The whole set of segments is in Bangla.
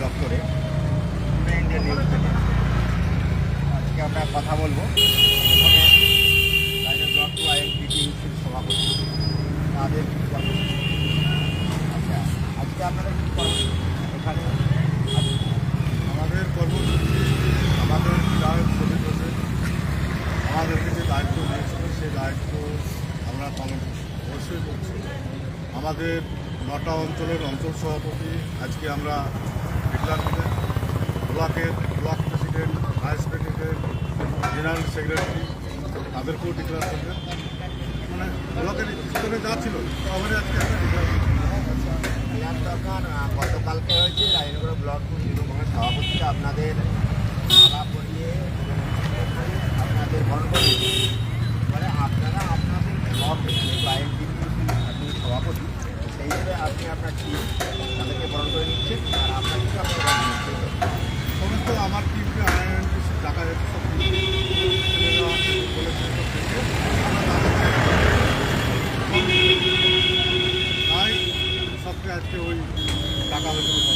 দপ্তরে। পুনে ইন্ডিয়ান নিউজ থেকে। আজকে আমরা কথা বলব। ব্লক টু আইএনপিটিউসির সভাপতি তাদের আচ্ছা আজকে আপনারা কি করেন এখানে আমাদের কর্মসূচি, আমাদের বিধায়ক শহীদ হোসেন যে দায়িত্ব দিয়েছিল, সেই দায়িত্ব আমরা পালন অবশ্যই আমাদের নটা অঞ্চলের অঞ্চল সভাপতি আজকে আমরা ডিক্লার ব্লকের block president vice president general secretary তাদেরকেও ডিক্লার করবেন। মানে ব্লকের স্তরে যা ছিল তখনই আজকে একটা ডিক্লার ক্লিয়ার দরকার আহ, গতকালকে হয়েছে রাজনগর ব্লক তৃণমূলের সভাপতিরা আপনাদের মালা পরিয়ে এবং আপনাদের বরণ করিয়ে মানে আপনারা আপনাদের ব্লক আপনি সভাপতি সেই হিসেবে আপনি আপনার টিম তাদেরকে বরণ করে নিচ্ছেন আর আপনার কিছু আপনার বরণ নিচ্ছেন সমস্ত আমার টিমকে আইএনটিসি টাকা যাচ্ছে সব ছেলেরা আছে, বলেছে সব থেকে। আমরা তাদেরকে- তাই সবকে আজকে ওই টাকা হয়তো কথা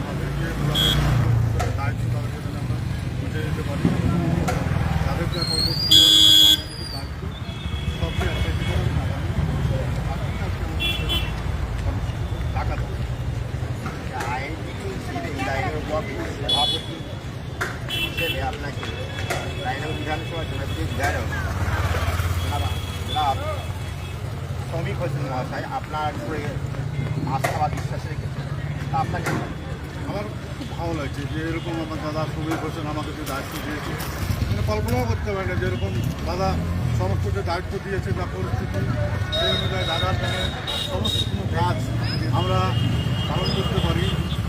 তাদেরকে ব্লকের মানুষের দায়িত্ব তাদেরকে যেন আমরা বুঝে দিতে পারি তাদেরকে পরবর্তী দায়িত্ব সবকে আজকে কি করে টাকা আজকে আমাদের টাকা দেবো আইএনটিটিউসির এই রাজনগর ব্লক সভাপতি হিসেবে আপনাকে রাজনগর জনাব শ্রমিক হোসেন মহাশয় আপনার উপরে আস্থা বা আপনাকে আমার খুব ভালো লাগছে যে এরকম আমার দাদা সমীর হোসেন আমাকে যে দায়িত্ব দিয়েছে মানে কল্পনাও করতে পারি না যে এরকম দাদা সমস্ত যে দায়িত্ব দিয়েছে বা পরিস্থিতি দাদার যেন সমস্ত কোনো আমরা পালন করতে পারি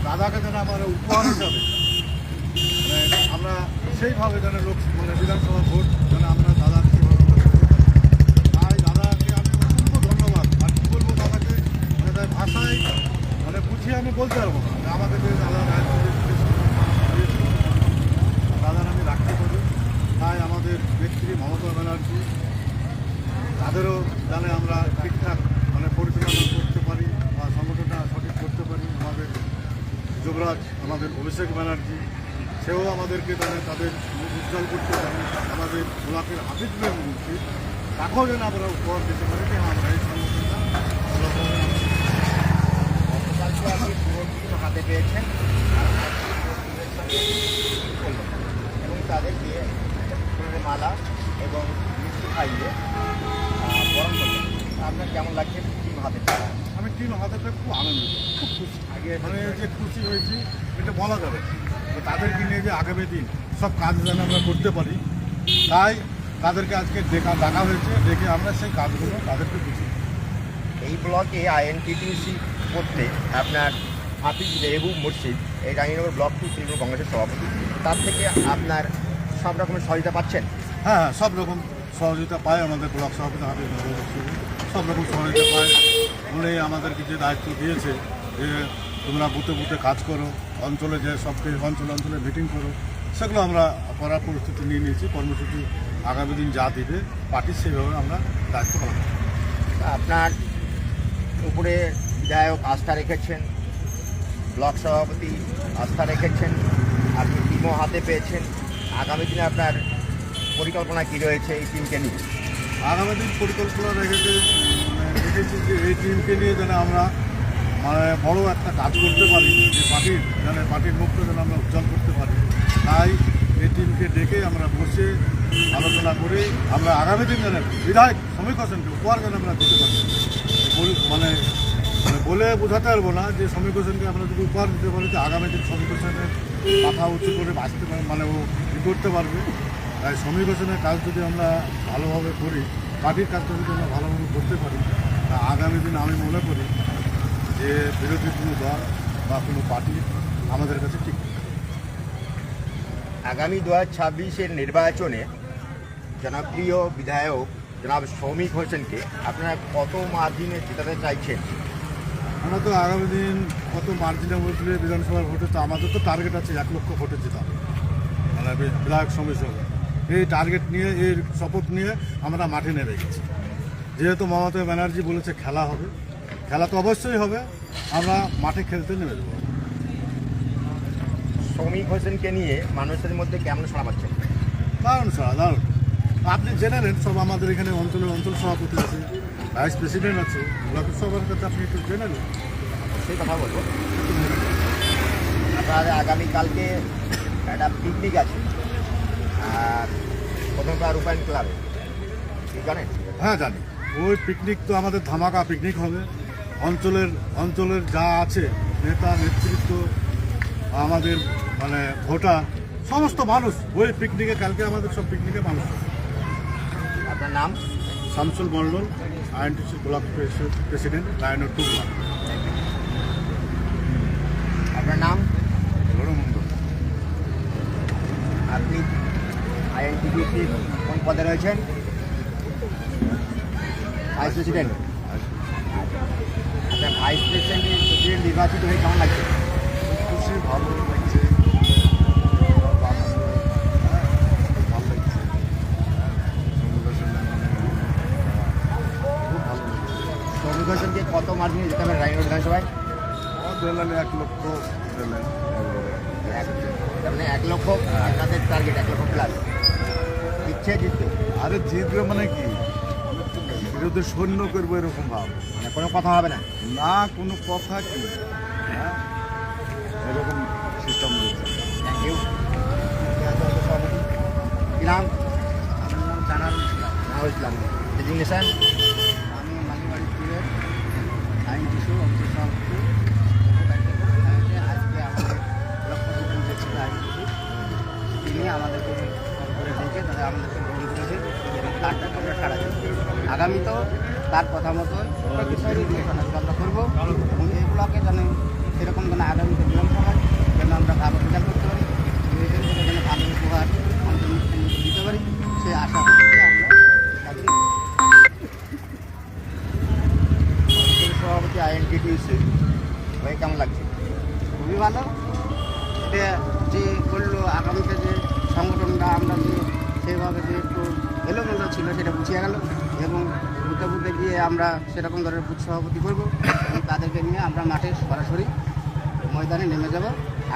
দাদাকে যেন আমার উপহার হিসাবে আমরা সেইভাবে যেন লোক মানে বিধানসভা ভোট যেন আমরা দাদার সেভাবে করতে পারি। তাই দাদাকে আমি অসংখ্য ধন্যবাদ আর কী বলব দাদাকে মানে তাই ভাষায় মানে আমি বলতে পারব না। যে আমাকে দাদা দাদার আমি রাখতে পারি। তাই আমাদের নেত্রী মমতা ব্যানার্জি, তাদেরও জানে আমরা ঠিকঠাক মানে পরিচালনা করতে পারি বা সংগঠনটা সঠিক করতে পারি, আমাদের যুবরাজ, আমাদের অভিষেক ব্যানার্জি, সেও আমাদেরকে জানে তাদের উজ্জ্বল করতে পারি। আমাদের ব্লকের হাফিজ মন্ত্রী তাকেও যেন আমরা উপহার দিতে পারি। যে আমরা এই সংগঠনটা আপনি পুরো টিম হাতে পেয়েছেন এবং তাদেরকে ফুলের মালা এবং মিষ্টি খাইয়ে বরণ করলেন আপনার কেমন লাগছে টিম হাতে আমি টিম হাতে পেয়ে খুব আনন্দিত খুব খুশি। আগে মানে যে খুশি হয়েছি এটা বলা যাবে। তাদেরকে নিয়ে যে আগামী দিন সব কাজ যেন আমরা করতে পারি তাই তাদেরকে আজকে ডেকা ডাকা হয়েছে ডেকে আমরা সেই কাজগুলো তাদেরকে বুঝি এই ব্লকে আইএনটিটিউসি করতে আপনার হাফিজ মেহবুব মুর্শিদ এই রানীনগর ব্লক টু তৃণমূল কংগ্রেসের সভাপতি। তার থেকে আপনার সব রকমের সহযোগিতা পাচ্ছেন? হ্যাঁ হ্যাঁ সব রকম সহযোগিতা পায় আমাদের ব্লক সভাপতি হাতে সব রকম সহযোগিতা পায়। উনি আমাদেরকে যে দায়িত্ব দিয়েছে যে তোমরা বুথে বুথে কাজ করো অঞ্চলে যে সব অঞ্চল অঞ্চলে মিটিং করো সেগুলো আমরা করার পরিস্থিতি নিয়ে নিয়েছি। কর্মসূচি আগামী দিন যা দিবে পার্টির সেভাবে আমরা দায়িত্ব পালন। আপনার উপরে বিধায়ক আস্থা রেখেছেন, ব্লক সভাপতি আস্থা রেখেছেন, আপনি টিমও হাতে পেয়েছেন। আগামী দিনে আপনার পরিকল্পনা কী রয়েছে এই টিমকে নিয়ে? আগামী দিন পরিকল্পনা রেখেছে মানে রেখেছি যে এই টিমকে নিয়ে যেন আমরা মানে বড় একটা কাজ করতে পারি, যে পার্টির, যেন পার্টির মুখটা যেন আমরা উজ্জ্বল করতে পারি। তাই এই টিমকে ডেকে আমরা বসে আলোচনা করে আমরা আগামী দিন যেন বিধায়ক শ্রমিক হোসেনকে উপহার যেন আমরা দিতে পারি। মানে বোঝাতে পারব না যে শ্রমিক হোসেনকে আমরা যদি উপহার দিতে পারি যে আগামী দিন শ্রমিক হোসেনের মাথা উঁচু করে বাঁচতে পারবে মানে ও ই করতে পারবে তাই শ্রমিক হোসেনের কাজ যদি আমরা ভালোভাবে করি, পার্টির কাজটা যদি আমরা ভালোভাবে করতে পারি, তা আগামী দিন আমি মনে করি যে বিরোধী কোনো দল বা কোনো পার্টি আমাদের কাছে ঠিক। আগামী দু হাজার ছাব্বিশের নির্বাচনে জনপ্রিয় বিধায়ক জনাব শ্রমিক হোসেনকে আপনারা কত মার্জিনে জেতাতে চাইছেন আমরা তো আগামী দিন কত মার্জিনে বলছিলে বিধানসভার ভোটে তো আমাদের তো টার্গেট আছে এক লক্ষ ভোটে জেতা মানে বিধায়ক সমিতি এই টার্গেট নিয়ে এই শপথ নিয়ে আমরা মাঠে নেমে গেছি। যেহেতু মমতা ব্যানার্জি বলেছে খেলা হবে খেলা তো অবশ্যই হবে আমরা মাঠে খেলতে নেমে দেবো শ্রমিক হোসেনকে নিয়ে মানুষের মধ্যে কেমন সাড়া পাচ্ছেন? দারুণ সারা দারুণ। আপনি জেনে নেন সব আমাদের এখানে অঞ্চলের অঞ্চল সভাপতি আছে। ভাইস প্রেসিডেন্ট আছে ব্লকের সবার কাছে আপনি একটু জেনে নেন। সেই কথা বলব। আপনার আগামীকালকে একটা পিকনিক আছে আর প্রথমবার রূপায়ণ ক্লাবে। জানেন? হ্যাঁ জানি। ওই পিকনিক তো আমাদের ধামাকা পিকনিক হবে। অঞ্চলের অঞ্চলের যা আছে নেতা নেতৃত্ব আমাদের মানে ভোটার সমস্ত মানুষ ওই পিকনিকে কালকে আমাদের সব পিকনিকে মানুষ। আপনার নাম? Shamsul Mondal INTC block president lion টু ব্লক আপনার নাম? মন্ডল আপনি আইএনটিপিসির কোন পদে রয়েছেন? ভাইস প্রেসিডেন্ট আচ্ছা ভাইস প্রেসিডেন্ট নির্বাচিত হয়ে কেমন লাগছে? খুশি ভালো লাগছে খুব ভালো লাগছে শ্রমিক হোসেনকে কত মার্জিনে যেতে হবে রায়গঞ্জ বিধানসভায়? দিলেন এক লক্ষ তার মানে এক লক্ষ আপনাদের টার্গেট এক লক্ষ প্লাস ইচ্ছে জিততে আরে জিতবে মানে কি? বিরোধী সৈন্য করব এরকম ভাব। মানে কোনো কথা হবে না। না কোনো কথা কি? হ্যাঁ? এরকম সিস্টেম থ্যাংক ইউ কি নাম? আমার নাম জানাল ইসলাম। ডেজিগনেশন আগামীতেও তার কথা মতো আমরা করব। এবং এই ব্লকে যেন সেরকম যেন আগামীতে বিধানসভায় যেন আমরা ভালো রেজাল্ট করতে পারি যেন ভালো উপহার দিতে পারি সে আশা করি আমরা সভাপতি আইএনটিটিউসি ভাই, কেমন লাগছে? খুবই ভালো। এটা যে করল, আগামীতে যে সংগঠনটা আমরা যে সেভাবে যে একটু এলোমেলো ছিল, সেটা বুঝিয়ে গেল। এবং বুথে গিয়ে আমরা সেরকম ধরনের বুথ সভাপতি করব এবং তাদেরকে নিয়ে আমরা মাঠে সরাসরি ময়দানে নেমে যাব।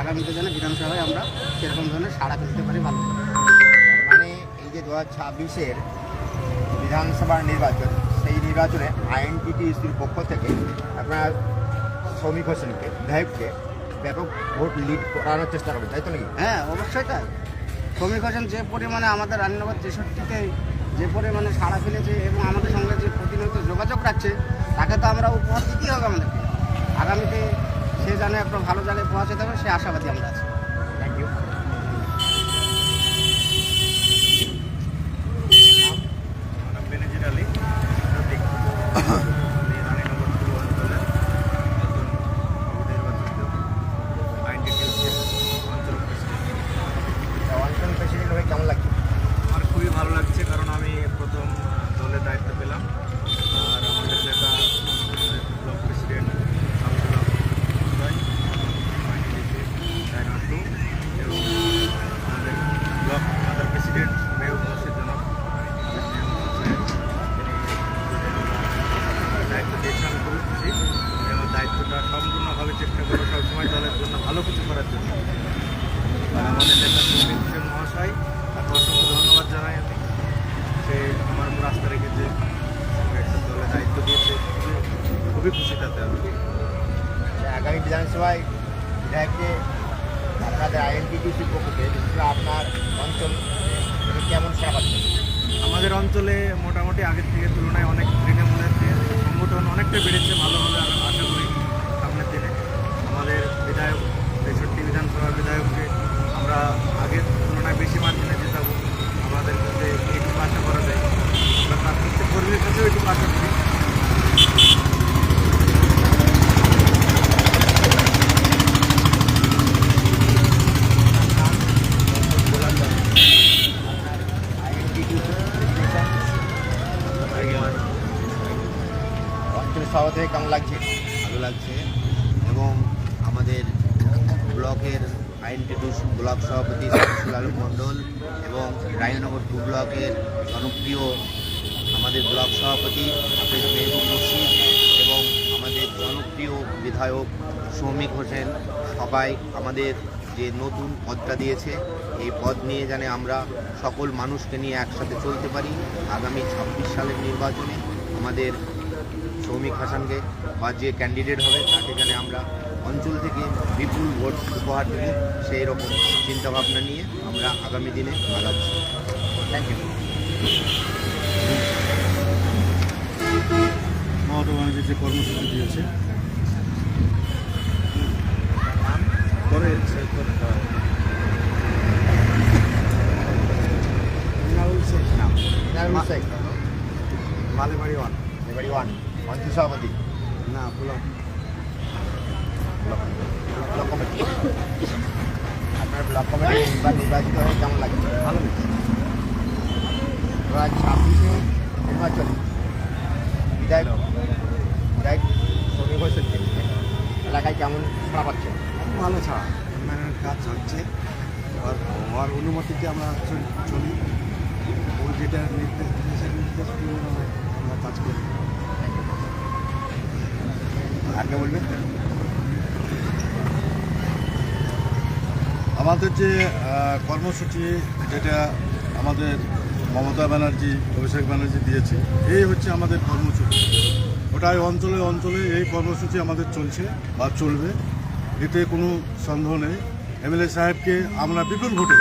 আগামীতে যেন বিধানসভায় আমরা সেরকম ধরনের সাড়া ফেলতে পারি ভালো মানে এই যে দু হাজার ছাব্বিশের বিধানসভার নির্বাচন, সেই নির্বাচনে আইএনটিটিউসির পক্ষ থেকে আপনার শ্রমিক হোসেনকে, বিধায়ককে ব্যাপক ভোট লিড করানোর চেষ্টা করবেন, তাই তো নাকি? হ্যাঁ অবশ্যই তাই। শ্রমিক হোসেন যে পরিমাণে আমাদের রান্নাঘর তেষট্টিতে যে পরিমাণে সাড়া ফেলেছে এবং আমাদের সঙ্গে যে প্রতিনিয়ত যোগাযোগ রাখছে, তাকে তো আমরা উপহার দিতেই হবে আমাদেরকে। আগামীতে সে যেন একটা ভালো জায়গায় পৌঁছাতে হবে সে আশাবাদী আমরা আছি থ্যাংক ইউ নাম বেনজির আলী প্রতীক আমি রানীনগর পূর্ব অঞ্চলের একজন নবনির্বাচিত আইনটিটিউসি অঞ্চল প্রেসিডেন্ট অঞ্চল প্রেসিডেন্ট হয়ে কেমন লাগছে আমার খুবই ভালো লাগছে কারণ আমি প্রথম দলের দায়িত্ব পেলাম আর আমাদের নেতা আমাদের ব্লক প্রেসিডেন্ট শামসুল হক মহোদয় আইনটিটিউসি ডায়নর টু এবং আমাদের ব্লক আদার প্রেসিডেন্ট মেয়র মহসিদ জনক আমাদের মেয়র মহাশয়, তিনি দায়িত্ব দিয়েছে আমি খুবই খুশি এবং দায়িত্বটা সম্পূর্ণভাবে চেষ্টা করব সবসময় দলের জন্য ভালো কিছু করার জন্য আর আমাদের নেতা সুমিত সেন মহাশয় তাকে অসংখ্য ধন্যবাদ জানাই আমি সে আমার উপর আস্থা রেখেছে আমাকে একটা দলের দায়িত্ব দিয়েছে খুবই- খুবই খুশি তাতে আমি। যে আগামী বিধানসভায় বিধায়ককে আপনাদের আইএনটিটিউসির পক্ষ থেকে আপনার অঞ্চল কেমন সেবা আমাদের অঞ্চলে মোটামুটি আগের থেকে তুলনায় অনেক তৃণমূলের সংগঠন অনেকটা বেড়েছে ভালো হবে আমি আশা করি সামনের দিনে আমাদের বিধায়ক তেষট্টি বিধানসভার বিধায়ককে আমরা আগের তুলনায় বেশি মার্জিনে জেতাবো আমাদের কাছে একটু আশা করা যায় আমরা তার প্রত্যেক কর্মীর কাছেও একটু আশা করি সভাপতি হয়ে কেমন লাগছে? ভালো লাগছে। এবং আমাদের ব্লকের আইনটিটিউস ব্লক সভাপতি শামসুল মণ্ডল এবং রায়নগর টু ব্লকের জনপ্রিয় আমাদের ব্লক সভাপতি হাফেজ মেহবুব মুর্শিদ এবং আমাদের জনপ্রিয় বিধায়ক সৌমিক হোসেন সবাই আমাদের যে নতুন পদটা দিয়েছে, এই পদ নিয়ে জানে আমরা সকল মানুষকে নিয়ে একসাথে চলতে পারি। আগামী ছাব্বিশ সালের নির্বাচনে আমাদের সৌমিক হাসানকে বা যে ক্যান্ডিডেট হবে তাকে জানে আমরা অঞ্চল থেকে বিপুল ভোট উপহার দেব। সেই রকম চিন্তাভাবনা নিয়ে আমরা আগামী দিনে আগাচ্ছি। থ্যাংক ইউ মমতা যে কর্মসূচি দিয়েছে মালেবাড়ি ওয়ান মালেবাড়ি ওয়ান মন্ত্রী সভাপতি না ব্লক ব্লক কমিটি আপনার ব্লক কমিটি মেম্বার নির্বাচিত হয়ে কেমন লাগে ভালো হাজার ছাব্বিশে নির্বাচন বিধায়ক বিধায়ক শ্রমিক হোসেনকে এলাকায় কেমন সাড়া পাচ্ছে ভালো ছাড়া। উন্নয়নের কাজ হচ্ছে। আর ওর অনুমতিতে আমরা চল- ও যেটা নির্দেশ নির্দেশ আমরা কাজ করি। আগে আমাদের যে কর্মসূচি, যেটা আমাদের মমতা ব্যানার্জি, অভিষেক ব্যানার্জি দিয়েছে, এই হচ্ছে আমাদের কর্মসূচি। ওটাই অঞ্চলে অঞ্চলে এই কর্মসূচি আমাদের চলছে বা চলবে। এতে কোনো সন্দেহ নেই। এমএলএ সাহেবকে আমরা বিপুল ভোটে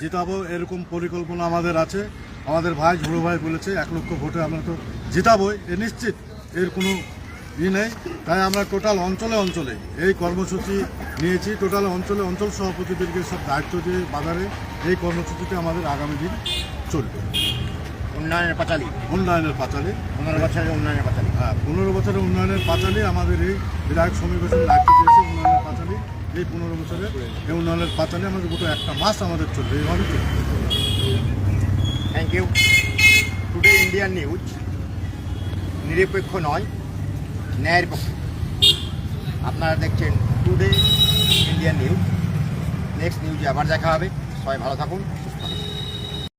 জিতাবো, এরকম পরিকল্পনা আমাদের আছে। আমাদের ভাই ঝুড়ো ভাই বলেছে, এক লক্ষ ভোটে আমরা তো জিতাবই। এ নিশ্চিত এর কোনো ই নেই তাই আমরা টোটাল অঞ্চলে অঞ্চলে এই কর্মসূচি নিয়েছি। টোটাল অঞ্চলে অঞ্চল সভাপতিদেরকে সব দায়িত্ব দিয়ে বাজারে এই কর্মসূচিতে আমাদের আগামী দিন চলবে। উন্নয়নের পাঁচালী। উন্নয়নের পাঁচালী। পনেরো বছরের উন্নয়নের পাঁচালী। হ্যাঁ পনেরো বছরের উন্নয়নের পাঁচালী আমাদের এই বিধায়ক হোসেন দায়িত্ব দিয়েছে উন্নয়নের পাঁচালী। এই পনেরো বছরের এই উন্নয়নের পাঁচালী আমাদের গোটা একটা মাস আমাদের চলবে এইভাবে চলবে। Thank you today Indian news নিরপেক্ষ নয়। ন্যায়ের পক্ষে আপনারা দেখছেন টুডে ইন্ডিয়ান নিউজ নেক্সট নিউজে আবার দেখা হবে। সবাই ভালো থাকুন।